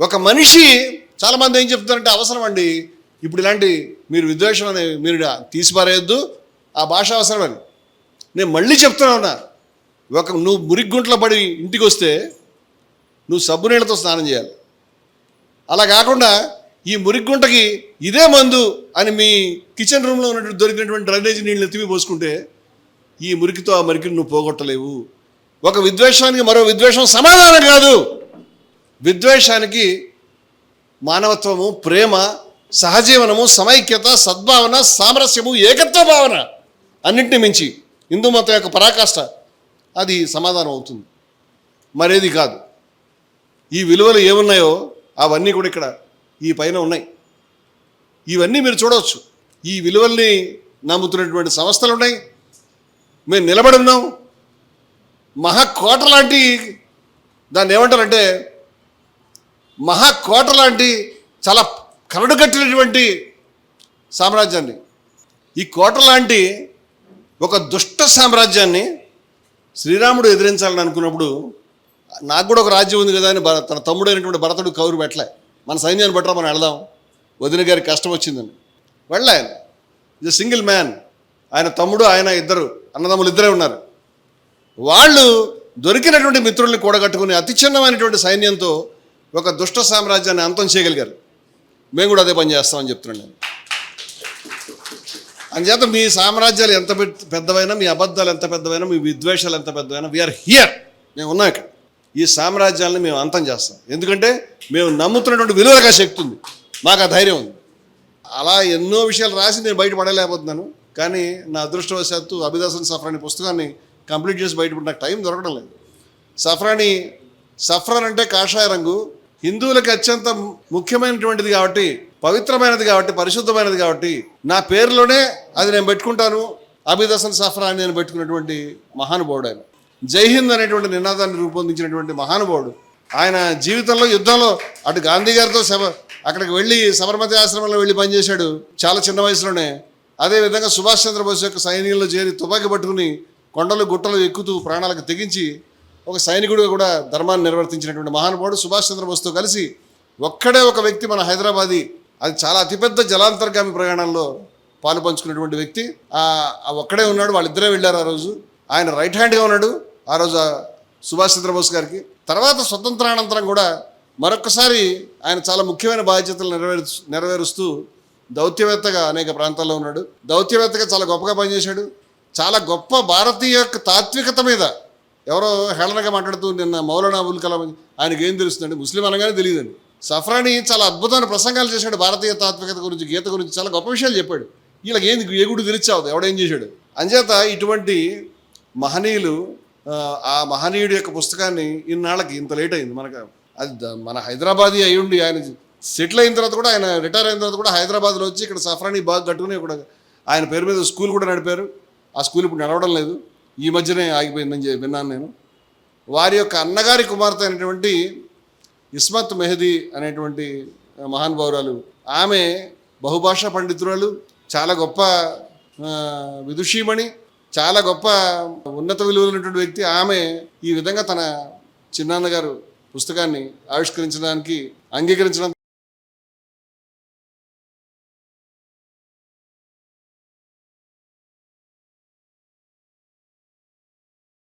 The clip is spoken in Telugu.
ఒక మనిషి చాలామంది ఏం చెప్తారంటే అవసరం అండి. ఇప్పుడు ఇలాంటి మీరు విద్వేషం అనే మీరు తీసిపారేయద్దు. ఆ భాష అవసరమని నేను మళ్ళీ చెప్తున్నా ఒక నువ్వు మురిగ్గుంట్లో పడి ఇంటికి వస్తే నువ్వు సబ్బు నీళ్ళతో స్నానం చేయాలి. అలా కాకుండా ఈ మురిగ్గుంటకి ఇదే మందు అని మీ కిచెన్ రూమ్లో ఉన్నటువంటి దొరికినటువంటి డ్రైనేజ్ నీళ్ళు ఎత్తిమి పోసుకుంటే ఈ మురికితో ఆ మురికిని నువ్వు పోగొట్టలేవు. ఒక విద్వేషానికి మరో విద్వేషం సమాధానం కాదు. విద్వేషానికి మానవత్వము ప్రేమ సహజీవనము సమైక్యత సద్భావన సామరస్యము ఏకత్వ భావన అన్నింటిని మించి హిందూ మతం యొక్క పరాకాష్ట అది సమాధానం అవుతుంది. మరేది కాదు. ఈ విలువలు ఏమున్నాయో అవన్నీ కూడా ఇక్కడ ఈ పైన ఉన్నాయి. ఇవన్నీ మీరు చూడవచ్చు. ఈ విలువల్ని నమ్ముతున్నటువంటి సంస్థలు ఉన్నాయి. మేము నిలబడి ఉన్నాం. మహాకోట లాంటి దాన్ని ఏమంటారంటే మహాకోట లాంటి చాలా కరడుగట్టినటువంటి సామ్రాజ్యాన్ని. ఈ కోట లాంటి ఒక దుష్ట సామ్రాజ్యాన్ని శ్రీరాముడు ఎదిరించాలని అనుకున్నప్పుడు నాకు కూడా ఒక రాజ్యం ఉంది కదా అని తన తమ్ముడైనటువంటి భరతుడు కౌరు పెట్టలే మన సైన్యాన్ని బట్టరా మనం వెళదాం వదిన గారికి కష్టం వచ్చిందని. వెళ్ళలే ఆయన. ఇది సింగిల్ మ్యాన్ ఆయన తమ్ముడు ఆయన ఇద్దరు అన్నదమ్ములు ఇద్దరే ఉన్నారు. వాళ్ళు దొరికినటువంటి మిత్రుల్ని కూడగట్టుకుని అతి చిన్నమైనటువంటి సైన్యంతో ఒక దుష్ట సామ్రాజ్యాన్ని అంతం చేయగలిగారు. మేము కూడా అదే పని చేస్తామని చెప్తున్నాను నేను. అందుచేత మీ సామ్రాజ్యాలు ఎంత పెద్ద- పెద్దవైనా మీ అబద్ధాలు ఎంత పెద్దవైనా మీ విద్వేషాలు ఎంత పెద్దవైనా వీఆర్ హియర్ మేము ఉన్నాం ఇక్కడ. ఈ సామ్రాజ్యాలను మేము అంతం చేస్తాం. ఎందుకంటే మేము నమ్ముతున్నటువంటి విలువగా శక్తి ఉంది. మాకు ఆ ధైర్యం ఉంది. అలా ఎన్నో విషయాలు రాసి నేను బయట పడలేకపోతున్నాను. కానీ నా అదృష్టవశాత్తు అభిదాసన్ సఫ్రాని పుస్తకాన్ని కంప్లీట్ చేసి బయటపడి నాకు టైం దొరకడం లేదు. సఫ్రాని సఫ్రాన్ అంటే కాషాయ రంగు. హిందువులకి అత్యంత ముఖ్యమైనటువంటిది కాబట్టి పవిత్రమైనది కాబట్టి పరిశుద్ధమైనది కాబట్టి నా పేరులోనే అది నేను పెట్టుకుంటాను. అభిదసన్ సఫ్రా అని నేను పెట్టుకున్నటువంటి మహానుభావుడు ఆయన. జై హింద్ అనేటువంటి నినాదాన్ని రూపొందించినటువంటి మహానుభావుడు. ఆయన జీవితంలో యుద్ధంలో అటు గాంధీ గారితో సభ అక్కడికి వెళ్ళి సబర్మతి ఆశ్రమంలో వెళ్ళి పనిచేశాడు చాలా చిన్న వయసులోనే. అదేవిధంగా సుభాష్ చంద్రబోస్ యొక్క సైన్యంలో చేరి తుపాకీ పట్టుకుని కొండలు గుట్టలు ఎక్కుతూ ప్రాణాలకు తెగించి ఒక సైనికుడిగా కూడా ధర్మాన్ని నిర్వర్తించినటువంటి మహానుభావుడు సుభాష్ చంద్రబోస్తో కలిసి ఒక్కడే ఒక వ్యక్తి మన హైదరాబాదీ అది చాలా అతిపెద్ద జలాంతర్గామి ప్రయాణంలో పాలు పంచుకున్నటువంటి వ్యక్తి. ఆ ఒక్కడే ఉన్నాడు వాళ్ళిద్దరే వెళ్ళారు ఆ రోజు. ఆయన రైట్ హ్యాండ్గా ఉన్నాడు ఆ రోజు సుభాష్ చంద్రబోస్ గారికి. తర్వాత స్వతంత్రానంతరం కూడా మరొకసారి ఆయన చాలా ముఖ్యమైన బాధ్యతలు నెరవేరు నెరవేరుస్తూ దౌత్యవేత్తగా అనేక ప్రాంతాల్లో ఉన్నాడు. దౌత్యవేత్తగా చాలా గొప్పగా పనిచేశాడు. చాలా గొప్ప భారతీయ యొక్క తాత్వికత మీద ఎవరో హేళనగా మాట్లాడుతూ నిన్న మౌలానా అబుల్ కలాం అని ఆయనకి ఏం తెలుస్తుందండి? ముస్లిం అనగానే తెలియదండి. సఫ్రాని చాలా అద్భుతమైన ప్రసంగాలు చేశాడు. భారతీయ తాత్వికత గురించి గీత గురించి చాలా గొప్ప విషయాలు చెప్పాడు. వీళ్ళకి ఏంది ఏ గుడి తెలిచావు ఎవడేం చేశాడు? అంచేత ఇటువంటి మహనీయులు ఆ, మహనీయుడి యొక్క పుస్తకాన్ని ఇన్నాళ్ళకి ఇంత లేట్ అయింది. మనకు అది మన హైదరాబాదీ అయి ఉండి ఆయన సెటిల్ అయిన తర్వాత కూడా ఆయన రిటైర్ అయిన తర్వాత కూడా హైదరాబాద్లో వచ్చి ఇక్కడ సఫ్రాని బాగా కట్టుకుని కూడా ఆయన పేరు మీద స్కూల్ కూడా నడిపారు. ఆ స్కూల్ ఇప్పుడు నడవడం లేదు. ఈ మధ్యనే ఆగిపోయిందని చెప్పి విన్నాను నేను. వారి యొక్క అన్నగారి కుమార్తె అయినటువంటి ఇస్మత్ మెహదీ అనేటువంటి మహానుభావురాలు ఆమె బహుభాషా పండితురాలు చాలా గొప్ప విదుషీమణి చాలా గొప్ప ఉన్నత విలువలు ఉన్నటువంటి వ్యక్తి. ఆమె ఈ విధంగా తన చిన్నాన్నగారు పుస్తకాన్ని ఆవిష్కరించడానికి అంగీకరించడం